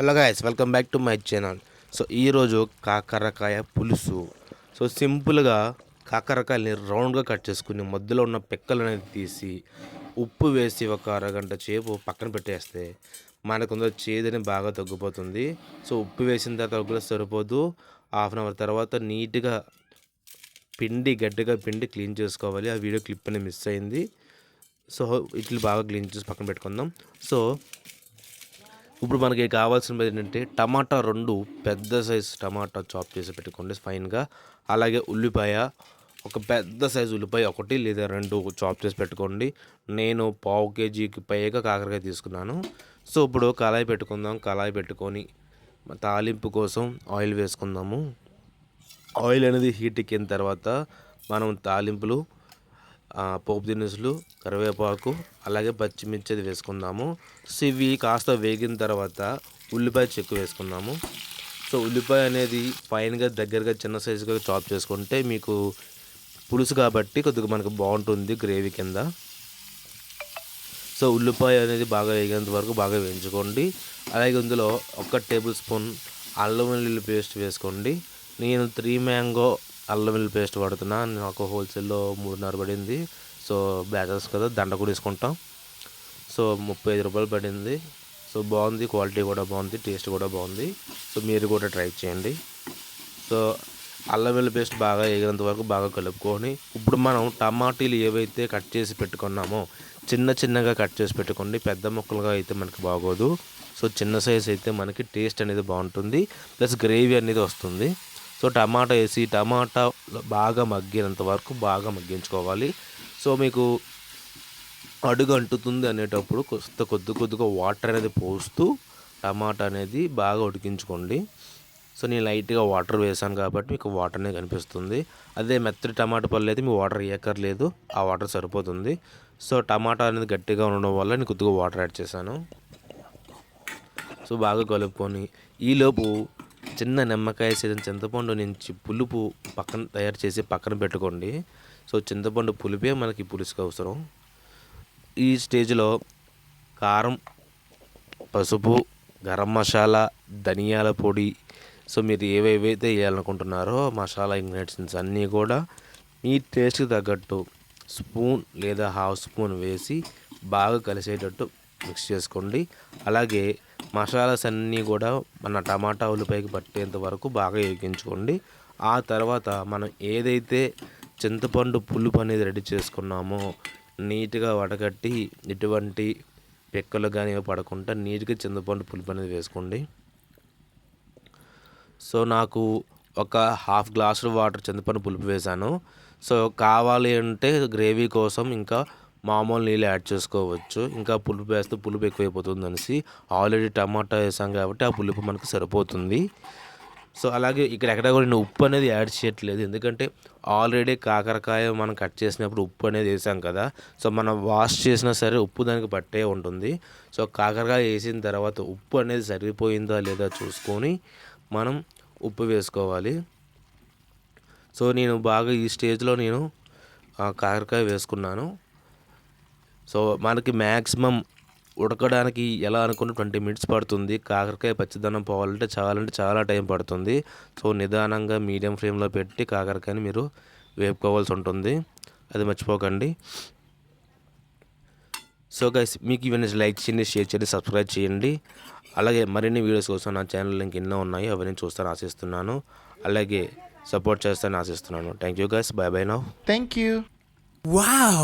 Hello guys welcome back to my channel so ఈరోజు కాకరకాయ పులుసు. సో సింపుల్గా కాకరకాయని రౌండ్గా కట్ చేసుకుని మధ్యలో ఉన్న పిక్కలు అనేది తీసి ఉప్పు వేసి ఒక అరగంట సేపు పక్కన పెట్టేస్తే మనకుందో చేదని బాగా తగ్గిపోతుంది. సో ఉప్పు వేసిన తర్వాత కూడా సరిపోదు. హాఫ్ అన్ అవర్ తర్వాత నీట్గా పిండి గట్టిగా పిండి క్లీన్ చేసుకోవాలి. ఆ వీడియో క్లిప్ అనేది మిస్ అయింది. సో ఇట్లు బాగా క్లీన్ చేసి పక్కన పెట్టుకుందాం. సో ఇప్పుడు మనకి కావాల్సినది ఏంటంటే టమాటా రెండు పెద్ద సైజు టమాటా చాప్ చేసి పెట్టుకోండి ఫైన్గా. అలాగే ఉల్లిపాయ ఒక పెద్ద సైజు ఉల్లిపాయ ఒకటి లేదా రెండు చాప్ చేసి పెట్టుకోండి. నేను పావు కేజీకి పైగా కాకరకాయ తీసుకున్నాను. సో ఇప్పుడు కళాయి పెట్టుకుందాం. కళాయి పెట్టుకొని తాలింపు కోసం ఆయిల్ వేసుకుందాము. ఆయిల్ అనేది హీట్ ఎక్కిన తర్వాత మనం తాలింపులు పోపు దినుసులు కరివేపాకు అలాగే పచ్చిమిర్చి అది వేసుకుందాము. సో ఇవి కాస్త వేగిన తర్వాత ఉల్లిపాయ చెక్కు వేసుకుందాము. సో ఉల్లిపాయ అనేది ఫైన్గా దగ్గరగా చిన్న సైజుగా చాప్ చేసుకుంటే మీకు పులుసు కాబట్టి కొద్దిగా మనకు బాగుంటుంది గ్రేవీ కింద. సో ఉల్లిపాయ అనేది బాగా వేగేంత వరకు బాగా వేయించుకోండి. అలాగే ఇందులో ఒక టేబుల్ స్పూన్ అల్లం వెల్లుల్లి పేస్ట్ వేసుకోండి. నేను త్రీ మ్యాంగో అల్లం వెల్లుల్లి పేస్ట్ వాడుతున్నా. నాకు హోల్సేల్లో మూడున్నర పడింది. సో బ్యాచెస్ కదా దండ కూడా తీసుకుంటాం సో ముప్పై ఐదు రూపాయలు పడింది. సో బాగుంది క్వాలిటీ కూడా బాగుంది టేస్ట్ కూడా బాగుంది. సో మీరు కూడా ట్రై చేయండి. సో అల్లం వెల్లుల్లి పేస్ట్ బాగా ఎగినంత వరకు బాగా కలుపుకొని ఇప్పుడు మనం టమాటీలు ఏవైతే కట్ చేసి పెట్టుకున్నామో చిన్న చిన్నగా కట్ చేసి పెట్టుకోండి. పెద్ద ముక్కలుగా అయితే మనకి బాగోదు. సో చిన్న సైజ్ అయితే మనకి టేస్ట్ అనేది బాగుంటుంది. ప్లస్ గ్రేవీ అనేది వస్తుంది. సో టమాటా వేసి టమాటా బాగా మగ్గినంత వరకు బాగా మగ్గించుకోవాలి. సో మీకు అడుగు అంటుతుంది అనేటప్పుడు కొత్త కొద్ది కొద్దిగా వాటర్ అనేది పోస్తూ టమాటా అనేది బాగా ఉడికించుకోండి. సో నేను లైట్గా వాటర్ వేసాను కాబట్టి మీకు వాటర్ అనేది కనిపిస్తుంది. అదే మెత్తటి టమాటా పళ్ళు అయితే మీ వాటర్ వేయక్కర్లేదు ఆ వాటర్ సరిపోతుంది. సో టమాటా అనేది గట్టిగా ఉండడం వల్ల నేను కొద్దిగా వాటర్ యాడ్ చేశాను. సో బాగా కలుపుకొని ఈలోపు చిన్న నిమ్మకాయ సీజన్ చింతపండు నుంచి పులుపు పక్కన తయారు చేసి పక్కన పెట్టుకోండి. సో చింతపండు పులిపే మనకి పులుసుకు అవసరం. ఈ స్టేజ్లో కారం పసుపు గరం మసాలా ధనియాల పొడి. సో మీరు ఏవేవైతే వేయాలనుకుంటున్నారో మసాలా ఇంగ్రీడియంట్స్ అన్నీ కూడా మీ టేస్ట్కి తగ్గట్టు స్పూన్ లేదా హాఫ్ స్పూన్ వేసి బాగా కలిసేటట్టు మిక్స్ చేసుకోండి. అలాగే మసాలాస్ అన్నీ కూడా మన టమాటా ఉల్లిపాయకి పట్టేంత వరకు బాగా వేగించుకోండి. ఆ తర్వాత మనం ఏదైతే చింతపండు పులుపు అనేది రెడీ చేసుకున్నామో నీట్గా వడగట్టి ఎటువంటి పెక్కలు కానీ పడకుండా నీట్గా చింతపండు పులుపు అనేది వేసుకోండి. సో నాకు ఒక హాఫ్ గ్లాసు వాటర్ చింతపండు పులుపు వేశాను సో కావాలి అంటే గ్రేవీ కోసం ఇంకా మామూలు నీళ్ళు యాడ్ చేసుకోవచ్చు. ఇంకా పులుపు వేస్తే పులుపు ఎక్కువైపోతుంది అనేసి ఆల్రెడీ టమాటా వేసాం కాబట్టి ఆ పులుపు మనకు సరిపోతుంది. సో అలాగే ఇక్కడ ఎక్కడ కూడా నేను ఉప్పు అనేది యాడ్ చేయట్లేదు. ఎందుకంటే ఆల్రెడీ కాకరకాయ మనం కట్ చేసినప్పుడు ఉప్పు అనేది వేసాం కదా. సో మనం వాష్ చేసినా సరే ఉప్పు దానికి పట్టే ఉంటుంది. సో కాకరకాయ వేసిన తర్వాత ఉప్పు అనేది సరిపోయిందా లేదా చూసుకొని మనం ఉప్పు వేసుకోవాలి. సో నేను బాగా ఈ స్టేజ్లో నేను కాకరకాయ వేసుకున్నాను. సో మనకి మ్యాక్సిమం ఉడకడానికి ఎలా అనుకున్న ట్వంటీ మినిట్స్ పడుతుంది. కాకరకాయ పచ్చిదనం పోవాలంటే చాలా అంటే చాలా టైం పడుతుంది. సో నిదానంగా మీడియం ఫ్లేమ్లో పెట్టి కాకరకాయని మీరు వేపుకోవాల్సి ఉంటుంది. అది మర్చిపోకండి. సో గైస్ మీకు ఇవన్నీ లైక్ చేయండి షేర్ చేయండి సబ్స్క్రైబ్ చేయండి. అలాగే మరిన్ని వీడియోస్ కోసం నా ఛానల్ లింక్ ఎన్నో ఉన్నాయి. అవన్నీ చూస్తాను ఆశిస్తున్నాను. అలాగే సపోర్ట్ చేస్తాను ఆశిస్తున్నాను. Thank you guys bye bye now Thank you. Wow!